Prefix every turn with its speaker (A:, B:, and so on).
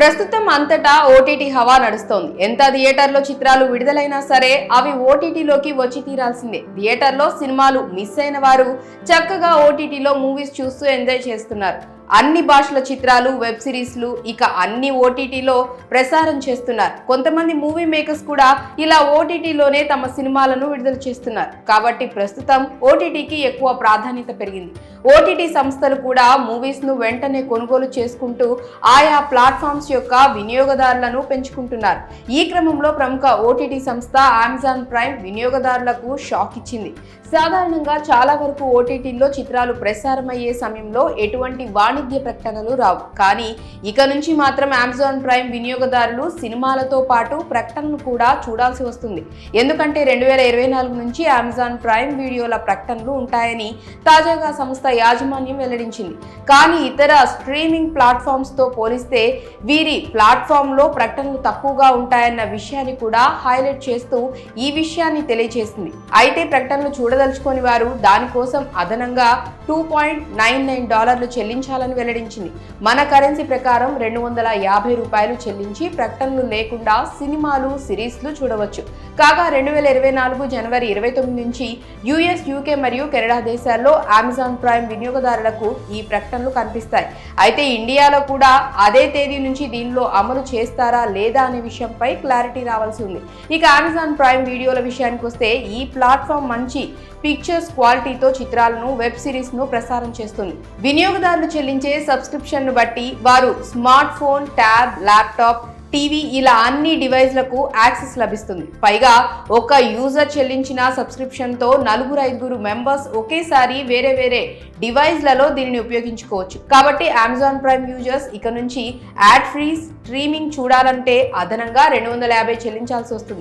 A: ప్రస్తుతం అంతటా ఓటీటీ హవా నడుస్తోంది. ఎంత థియేటర్లో చిత్రాలు విడుదలైనా సరే అవి ఓటీటీలోకి వచ్చి తీరాల్సిందే. థియేటర్లో సినిమాలు మిస్ అయిన వారు చక్కగా ఓటీటీలో మూవీస్ చూస్తూ ఎంజాయ్ చేస్తున్నారు. అన్ని భాషల చిత్రాలు వెబ్ సిరీస్లు ఇక అన్ని ఓటీటీలో ప్రసారం చేస్తున్నారు. కొంతమంది మూవీ మేకర్స్ కూడా ఇలా ఓటీటీలోనే తమ సినిమాలను విడుదల చేస్తున్నారు. కాబట్టి ప్రస్తుతం ఓటీటీకి ఎక్కువ ప్రాధాన్యత పెరిగింది. ఓటీటీ సంస్థలు కూడా మూవీస్ను వెంటనే కొనుగోలు చేసుకుంటూ ఆయా ప్లాట్ఫామ్స్ యొక్క వినియోగదారులను పెంచుకుంటున్నారు. ఈ క్రమంలో ప్రముఖ ఓటీటీ సంస్థ అమెజాన్ ప్రైమ్ వినియోగదారులకు షాక్ ఇచ్చింది. సాధారణంగా చాలా వరకు ఓటీటీలో చిత్రాలు ప్రసారమయ్యే సమయంలో ఎటువంటి వాణిజ్య ప్రకటనలు రావు. కానీ ఇక నుంచి మాత్రం అమెజాన్ ప్రైమ్ వినియోగదారులు సినిమాలతో పాటు ప్రకటనలు కూడా చూడాల్సి వస్తుంది. ఎందుకంటే రెండు వేల ఇరవై నాలుగు నుంచి అమెజాన్ ప్రైమ్ వీడియోల ప్రకటనలు ఉంటాయని తాజాగా సంస్థ యాజమాన్యం వెల్లడించింది. కానీ ఇతర స్ట్రీమింగ్ ప్లాట్ఫామ్స్తో పోలిస్తే వీరి ప్లాట్ఫామ్లో ప్రకటనలు తక్కువగా ఉంటాయన్న విషయాన్ని కూడా హైలైట్ చేస్తూ ఈ విషయాన్ని తెలియజేసింది. అయితే ప్రకటనలు చూడదలుచుకొని వారు దానికోసం అదనంగా టూ పాయింట్ నైన్ నైన్ డాలర్లు చెల్లించాలని వెల్లడించింది. మన కరెన్సీ ప్రకారం రెండు వందల యాభై రూపాయలు చెల్లించి ప్రకటనలు లేకుండా సినిమాలు సిరీస్లు చూడవచ్చు. కాగా రెండు వేల ఇరవై నాలుగు జనవరి ఇరవై తొమ్మిది నుంచి యుఎస్ యూకే మరియు కెనడా దేశాల్లో అమెజాన్ ప్రైమ్ వినియోగదారులకు ఈ ప్రకటనలు కనిపిస్తాయి. అయితే ఇండియాలో కూడా అదే తేదీ నుంచి దీనిలో అమలు చేస్తారా లేదా అనే విషయంపై క్లారిటీ రావాల్సి ఉంది. ఇక అమెజాన్ ప్రైమ్ వీడియోల విషయానికి వస్తే ఈ ప్లాట్ఫామ్ మంచి పిక్చర్స్ క్వాలిటీతో చిత్రాలను వెబ్ సిరీస్ను ప్రసారం చేస్తుంది. వినియోగదారులు చెల్లించే సబ్స్క్రిప్షన్ను బట్టి వారు smart phone tab laptop TV ఇలా అన్ని డివైస్లకు యాక్సెస్ లభిస్తుంది. పైగా ఒక యూజర్ చెల్లించిన సబ్స్క్రిప్షన్తో నలుగురు ఐదుగురు మెంబర్స్ ఒకేసారి వేరే వేరే డివైస్లలో దీనిని ఉపయోగించుకోవచ్చు. కాబట్టి అమెజాన్ ప్రైమ్ యూజర్స్ ఇక నుంచి యాడ్ ఫ్రీ స్ట్రీమింగ్ చూడాలంటే అదనంగా రెండు వందల యాభై చెల్లించాల్సి వస్తుంది.